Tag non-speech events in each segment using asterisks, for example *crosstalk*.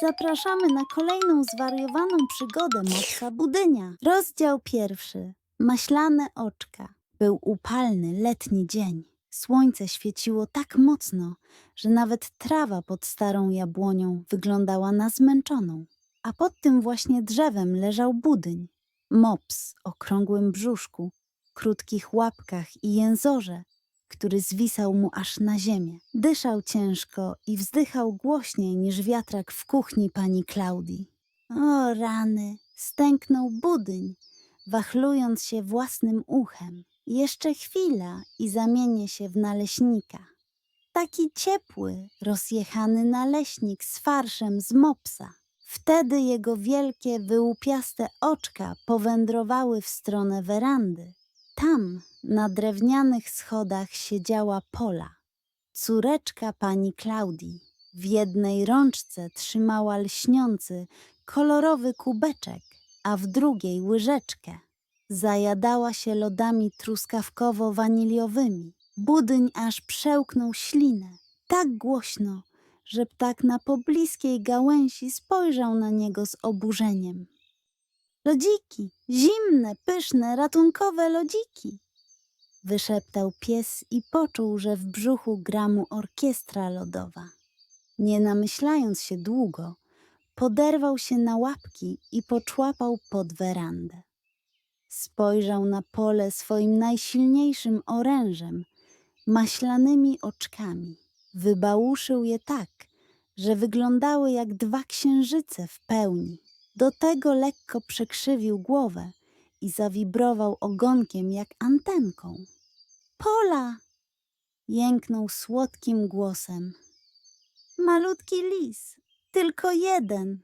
Zapraszamy na kolejną zwariowaną przygodę Mopsa Budynia. Rozdział pierwszy. Maślane oczka. Był upalny letni dzień. Słońce świeciło tak mocno, że nawet trawa pod starą jabłonią wyglądała na zmęczoną. A pod tym właśnie drzewem leżał budyń. Mops o krągłym brzuszku, krótkich łapkach i jęzorze, który zwisał mu aż na ziemię. Dyszał ciężko i wzdychał głośniej niż wiatrak w kuchni pani Klaudii. O rany! Stęknął budyń, wachlując się własnym uchem. Jeszcze chwila i zamienię się w naleśnika. Taki ciepły, rozjechany naleśnik z farszem z mopsa. Wtedy jego wielkie, wyłupiaste oczka powędrowały w stronę werandy. Tam, na drewnianych schodach, siedziała Pola, córeczka pani Klaudii. W jednej rączce trzymała lśniący, kolorowy kubeczek, a w drugiej łyżeczkę. Zajadała się lodami truskawkowo-waniliowymi. Budyń aż przełknął ślinę, tak głośno, że ptak na pobliskiej gałęzi spojrzał na niego z oburzeniem. Lodziki, zimne, pyszne, ratunkowe lodziki. Wyszeptał pies i poczuł, że w brzuchu gra mu orkiestra lodowa. Nie namyślając się długo, poderwał się na łapki i poczłapał pod werandę. Spojrzał na pole swoim najsilniejszym orężem, maślanymi oczkami. Wybałuszył je tak, że wyglądały jak dwa księżyce w pełni. Do tego lekko przekrzywił głowę i zawibrował ogonkiem jak antenką. Pola! jęknął słodkim głosem. Malutki lis, tylko jeden.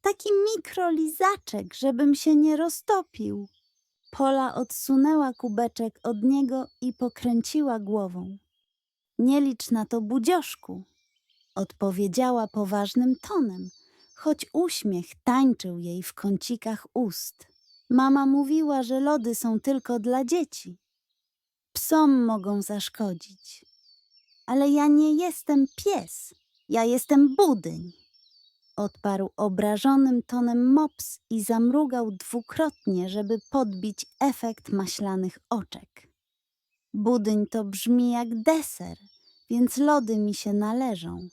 Taki mikrolizaczek, żebym się nie roztopił. Pola odsunęła kubeczek od niego i pokręciła głową. Nie licz na to, budzioszku, odpowiedziała poważnym tonem, choć uśmiech tańczył jej w kącikach ust. Mama mówiła, że lody są tylko dla dzieci. Psom mogą zaszkodzić. Ale ja nie jestem pies, ja jestem budyń. Odparł obrażonym tonem mops i zamrugał dwukrotnie, żeby podbić efekt maślanych oczek. Budyń to brzmi jak deser, więc lody mi się należą.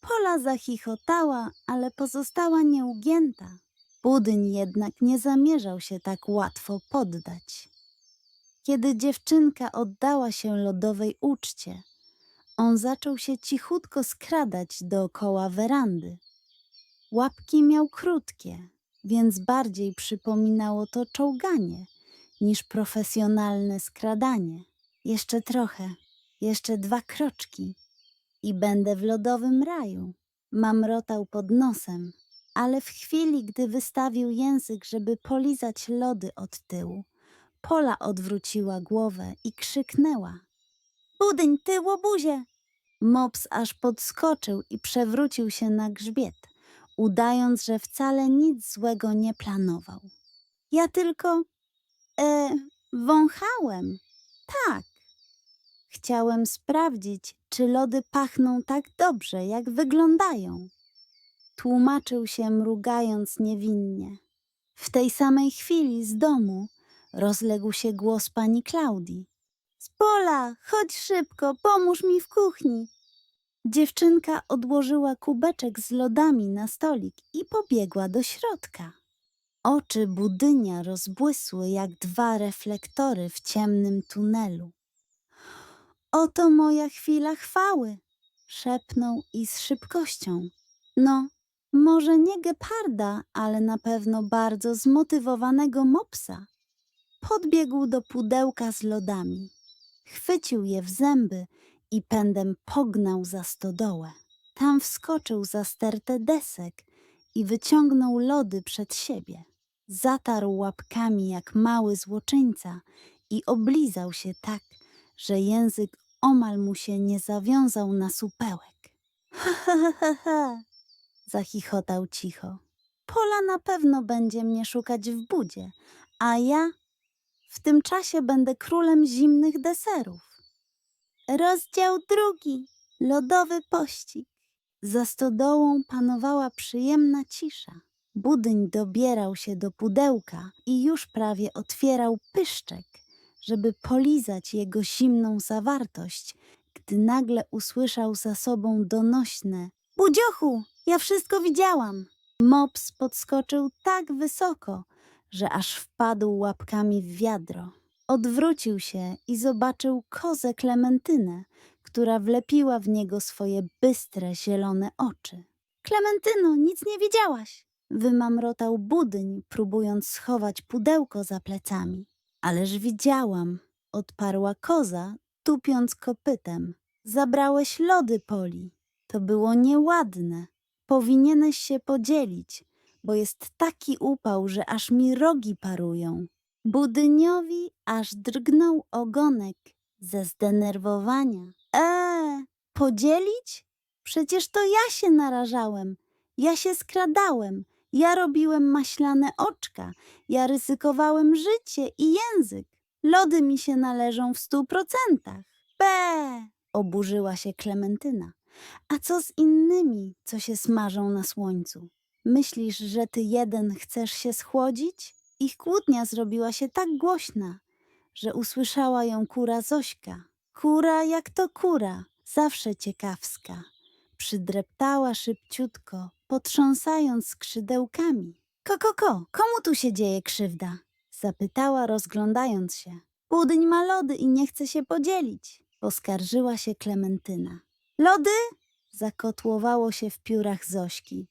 Pola zachichotała, ale pozostała nieugięta. Budyń jednak nie zamierzał się tak łatwo poddać. Kiedy dziewczynka oddała się lodowej uczcie, on zaczął się cichutko skradać dookoła werandy. Łapki miał krótkie, więc bardziej przypominało to czołganie niż profesjonalne skradanie. Jeszcze trochę, jeszcze dwa kroczki i będę w lodowym raju. Mamrotał pod nosem, ale w chwili, gdy wystawił język, żeby polizać lody od tyłu, Pola odwróciła głowę i krzyknęła. Budyń, ty łobuzie! Mops aż podskoczył i przewrócił się na grzbiet, udając, że wcale nic złego nie planował. Ja tylko... e... wąchałem. Tak. Chciałem sprawdzić, czy lody pachną tak dobrze, jak wyglądają. Tłumaczył się, mrugając niewinnie. W tej samej chwili z domu rozległ się głos pani Klaudii. Z pola, chodź szybko, pomóż mi w kuchni. Dziewczynka odłożyła kubeczek z lodami na stolik i pobiegła do środka. Oczy budynia rozbłysły jak dwa reflektory w ciemnym tunelu. Oto moja chwila chwały, szepnął i z szybkością. No, może nie geparda, ale na pewno bardzo zmotywowanego mopsa. Podbiegł do pudełka z lodami. Chwycił je w zęby i pędem pognał za stodołę. Tam wskoczył za stertę desek i wyciągnął lody przed siebie. Zatarł łapkami jak mały złoczyńca i oblizał się tak, że język omal mu się nie zawiązał na supełek. Ha, ha, ha, ha, zachichotał cicho. Pola na pewno będzie mnie szukać w budzie, a ja w tym czasie będę królem zimnych deserów. Rozdział drugi. Lodowy pościg. Za stodołą panowała przyjemna cisza. Budyń dobierał się do pudełka i już prawie otwierał pyszczek, żeby polizać jego zimną zawartość, gdy nagle usłyszał za sobą donośne Budziochu, ja wszystko widziałam. Mops podskoczył tak wysoko, że aż wpadł łapkami w wiadro. Odwrócił się i zobaczył kozę Klementynę, która wlepiła w niego swoje bystre, zielone oczy. Klementyno, nic nie widziałaś! Wymamrotał budyń, próbując schować pudełko za plecami. Ależ widziałam, odparła koza, tupiąc kopytem. Zabrałeś lody, Poli. To było nieładne. Powinieneś się podzielić, bo jest taki upał, że aż mi rogi parują. Budyniowi aż drgnął ogonek ze zdenerwowania. Eee, podzielić? Przecież to ja się narażałem. Ja się skradałem. Ja robiłem maślane oczka. Ja ryzykowałem życie i język. Lody mi się należą w stu procentach. Be! Oburzyła się Klementyna. A co z innymi, co się smażą na słońcu? Myślisz, że ty jeden chcesz się schłodzić? Ich kłótnia zrobiła się tak głośna, że usłyszała ją kura Zośka. Kura jak to kura, zawsze ciekawska. Przydreptała szybciutko, potrząsając skrzydełkami. Ko, ko, ko, komu tu się dzieje krzywda? Zapytała, rozglądając się. Budyń ma lody i nie chce się podzielić, poskarżyła się Klementyna. Lody? Zakotłowało się w piórach Zośki.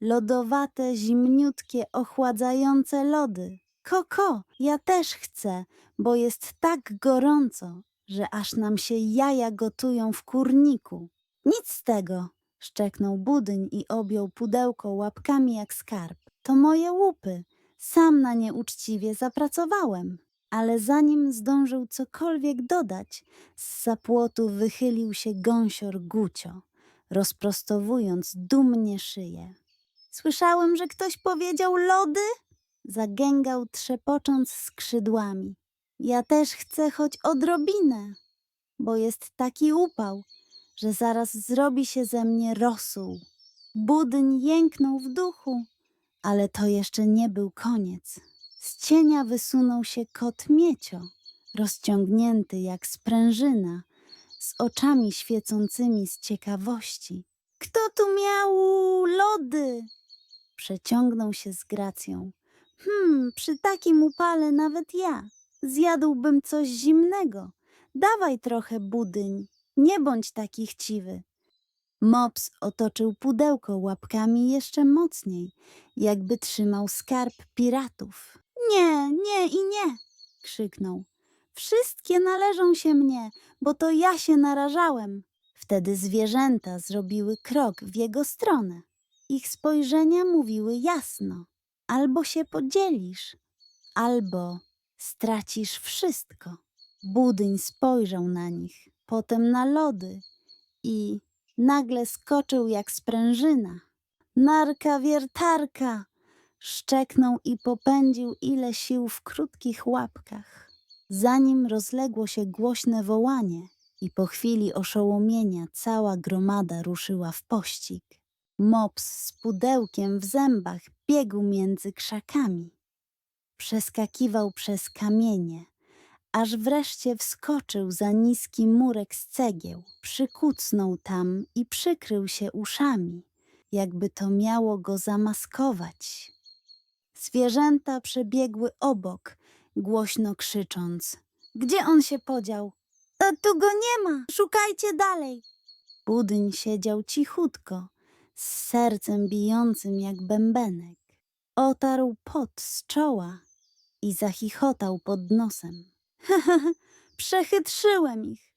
Lodowate, zimniutkie, ochładzające lody. Koko, ja też chcę, bo jest tak gorąco, że aż nam się jaja gotują w kurniku. Nic z tego, szczeknął budyń i objął pudełko łapkami jak skarb. To moje łupy. Sam na nie uczciwie zapracowałem. Ale zanim zdążył cokolwiek dodać, z zapłotu wychylił się gąsior Gucio, rozprostowując dumnie szyję. Słyszałem, że ktoś powiedział lody? Zagęgał, trzepocząc skrzydłami. Ja też chcę choć odrobinę, bo jest taki upał, że zaraz zrobi się ze mnie rosół. Budyń jęknął w duchu, ale to jeszcze nie był koniec. Z cienia wysunął się kot Miecio, rozciągnięty jak sprężyna, z oczami świecącymi z ciekawości. Kto tu miał lody? Przeciągnął się z gracją. Hmm, przy takim upale nawet ja. Zjadłbym coś zimnego. Dawaj trochę budyń, nie bądź taki chciwy. Mops otoczył pudełko łapkami jeszcze mocniej, jakby trzymał skarb piratów. Nie, nie i nie! krzyknął. Wszystkie należą się mnie, bo to ja się narażałem. Wtedy zwierzęta zrobiły krok w jego stronę. Ich spojrzenia mówiły jasno: albo się podzielisz, albo stracisz wszystko. Budyń spojrzał na nich, potem na lody i nagle skoczył jak sprężyna. Narka wiertarka! Szczeknął i popędził ile sił w krótkich łapkach. Zanim rozległo się głośne wołanie i po chwili oszołomienia cała gromada ruszyła w pościg. Mops z pudełkiem w zębach biegł między krzakami. Przeskakiwał przez kamienie, aż wreszcie wskoczył za niski murek z cegieł. Przykucnął tam i przykrył się uszami, jakby to miało go zamaskować. Zwierzęta przebiegły obok, głośno krzycząc. Gdzie on się podział? E, tu go nie ma! Szukajcie dalej! Budyń siedział cichutko, z sercem bijącym jak bębenek. Otarł pot z czoła i zachichotał pod nosem. *laughs* Przechytrzyłem ich.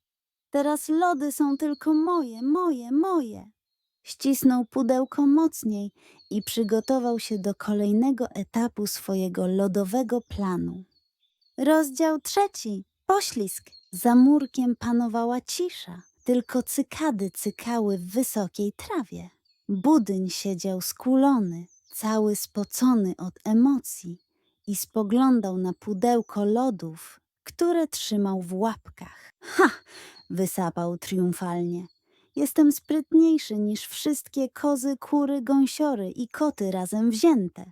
Teraz lody są tylko moje, moje, moje. Ścisnął pudełko mocniej i przygotował się do kolejnego etapu swojego lodowego planu. Rozdział trzeci. Poślizg. Za murkiem panowała cisza. Tylko cykady cykały w wysokiej trawie. Budyń siedział skulony, cały spocony od emocji i spoglądał na pudełko lodów, które trzymał w łapkach. Ha! wysapał triumfalnie. Jestem sprytniejszy niż wszystkie kozy, kury, gąsiory i koty razem wzięte.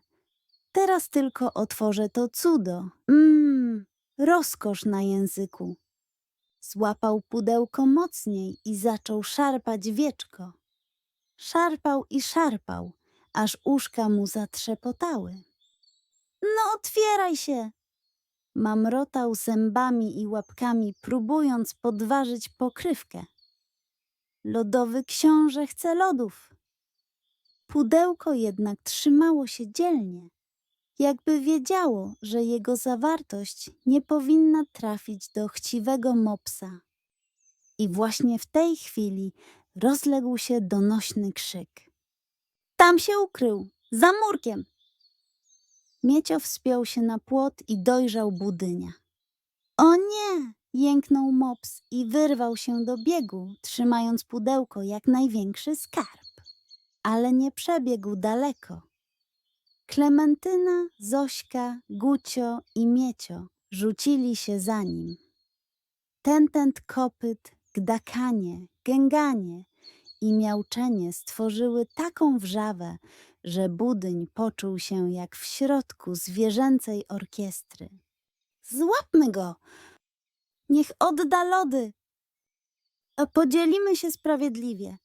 Teraz tylko otworzę to cudo. Mmm, rozkosz na języku. Złapał pudełko mocniej i zaczął szarpać wieczko. Szarpał i szarpał, aż uszka mu zatrzepotały. No otwieraj się! Mamrotał zębami i łapkami, próbując podważyć pokrywkę. Lodowy książę chce lodów. Pudełko jednak trzymało się dzielnie, jakby wiedziało, że jego zawartość nie powinna trafić do chciwego mopsa. I właśnie w tej chwili rozległ się donośny krzyk. Tam się ukrył, za murkiem! Miecio wspiął się na płot i dojrzał budynia. O nie! Jęknął mops i wyrwał się do biegu, trzymając pudełko jak największy skarb. Ale nie przebiegł daleko. Klementyna, Zośka, Gucio i Miecio rzucili się za nim. Tentent kopyt, gdakanie, gęganie i miauczenie stworzyły taką wrzawę, że budyń poczuł się jak w środku zwierzęcej orkiestry. Złapmy go! Niech odda lody! A podzielimy się sprawiedliwie.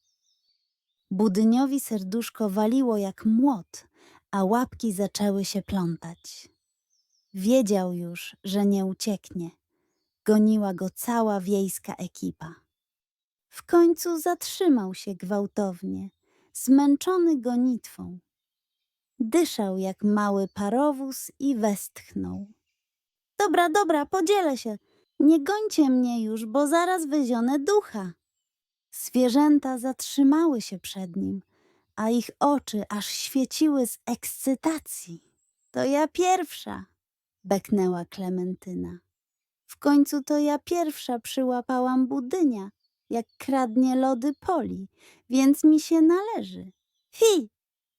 Budyniowi serduszko waliło jak młot, a łapki zaczęły się plątać. Wiedział już, że nie ucieknie. Goniła go cała wiejska ekipa. W końcu zatrzymał się gwałtownie, zmęczony gonitwą. Dyszał jak mały parowóz i westchnął. Dobra, dobra, podzielę się. Nie gońcie mnie już, bo zaraz wyzionę ducha. Zwierzęta zatrzymały się przed nim, a ich oczy aż świeciły z ekscytacji. To ja pierwsza, beknęła Klementyna. W końcu to ja pierwsza przyłapałam budynia, jak kradnie lody poli, więc mi się należy. Hi!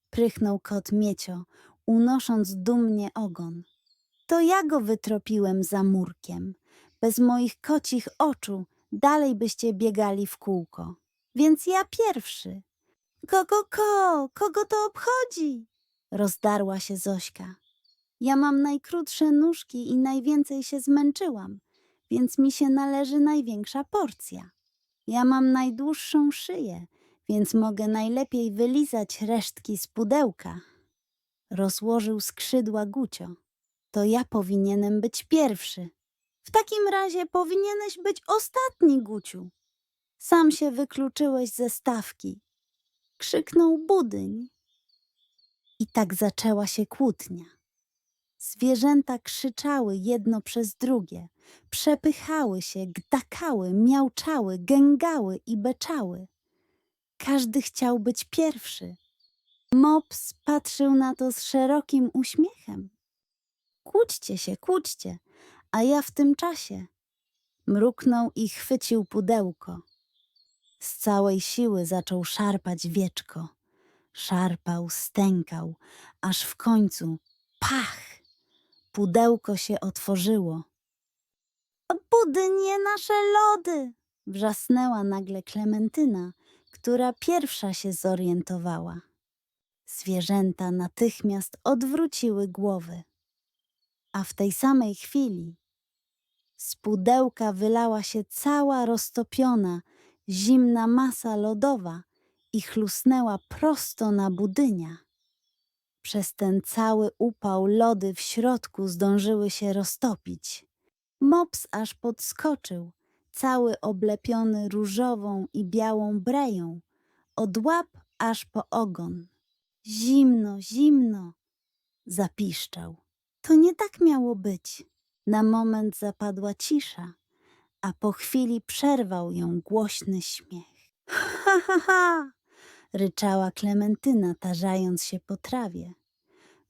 prychnął kot Miecio, unosząc dumnie ogon. To ja go wytropiłem za murkiem. Bez moich kocich oczu dalej byście biegali w kółko. Więc ja pierwszy. Kogo ko, kogo to obchodzi? Rozdarła się Zośka. Ja mam najkrótsze nóżki i najwięcej się zmęczyłam, więc mi się należy największa porcja. Ja mam najdłuższą szyję, więc mogę najlepiej wylizać resztki z pudełka. Rozłożył skrzydła Gucio. To ja powinienem być pierwszy. W takim razie powinieneś być ostatni, Guciu. Sam się wykluczyłeś ze stawki. Krzyknął budyń. I tak zaczęła się kłótnia. Zwierzęta krzyczały jedno przez drugie, przepychały się, gdakały, miauczały, gęgały i beczały. Każdy chciał być pierwszy. Mops patrzył na to z szerokim uśmiechem. Kłóćcie się, kłóćcie, a ja w tym czasie. Mruknął i chwycił pudełko. Z całej siły zaczął szarpać wieczko. Szarpał, stękał, aż w końcu pach! Pudełko się otworzyło. Budynie nasze lody! Wrzasnęła nagle Klementyna, która pierwsza się zorientowała. Zwierzęta natychmiast odwróciły głowy. A w tej samej chwili z pudełka wylała się cała roztopiona, zimna masa lodowa i chlusnęła prosto na budynia. Przez ten cały upał lody w środku zdążyły się roztopić. Mops aż podskoczył, cały oblepiony różową i białą breją, od łap aż po ogon. Zimno, zimno, zapiszczał. To nie tak miało być. Na moment zapadła cisza, a po chwili przerwał ją głośny śmiech. *laughs* Ha, ha, ha! Ryczała Klementyna, tarzając się po trawie.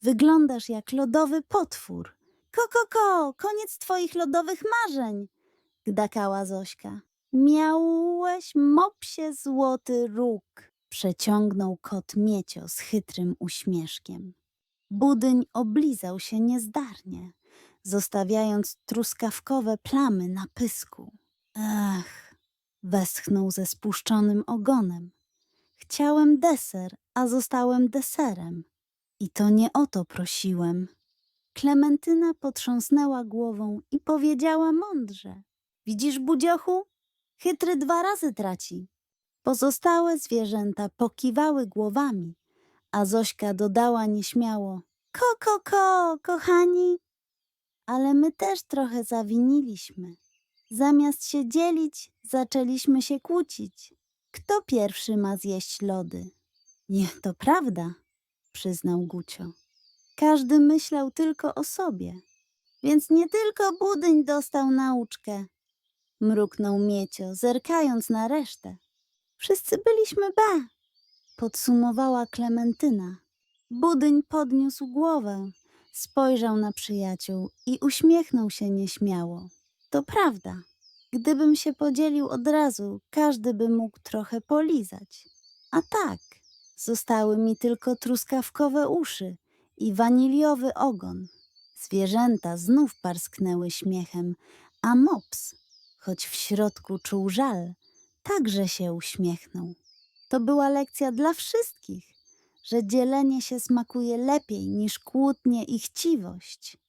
Wyglądasz jak lodowy potwór. Ko, ko, ko, koniec twoich lodowych marzeń, gdakała Zośka. Miałeś mopsie złoty róg, przeciągnął kot Miecio z chytrym uśmieszkiem. Budyń oblizał się niezdarnie, zostawiając truskawkowe plamy na pysku. Ach, Westchnął ze spuszczonym ogonem. Chciałem deser, a zostałem deserem. I to nie o to prosiłem. Klementyna potrząsnęła głową i powiedziała mądrze. Widzisz, budziochu? Chytry dwa razy traci. Pozostałe zwierzęta pokiwały głowami, a Zośka dodała nieśmiało. Ko, ko, ko, kochani. Ale my też trochę zawiniliśmy. Zamiast się dzielić, zaczęliśmy się kłócić. Kto pierwszy ma zjeść lody? Nie, to prawda, przyznał Gucio. Każdy myślał tylko o sobie, więc nie tylko budyń dostał nauczkę. Mruknął Miecio, zerkając na resztę. Wszyscy byliśmy ba, podsumowała Klementyna. Budyń podniósł głowę, spojrzał na przyjaciół i uśmiechnął się nieśmiało. To prawda. Gdybym się podzielił od razu, każdy by mógł trochę polizać. A tak, zostały mi tylko truskawkowe uszy i waniliowy ogon. Zwierzęta znów parsknęły śmiechem, a mops, choć w środku czuł żal, także się uśmiechnął. To była lekcja dla wszystkich, że dzielenie się smakuje lepiej niż kłótnie i chciwość.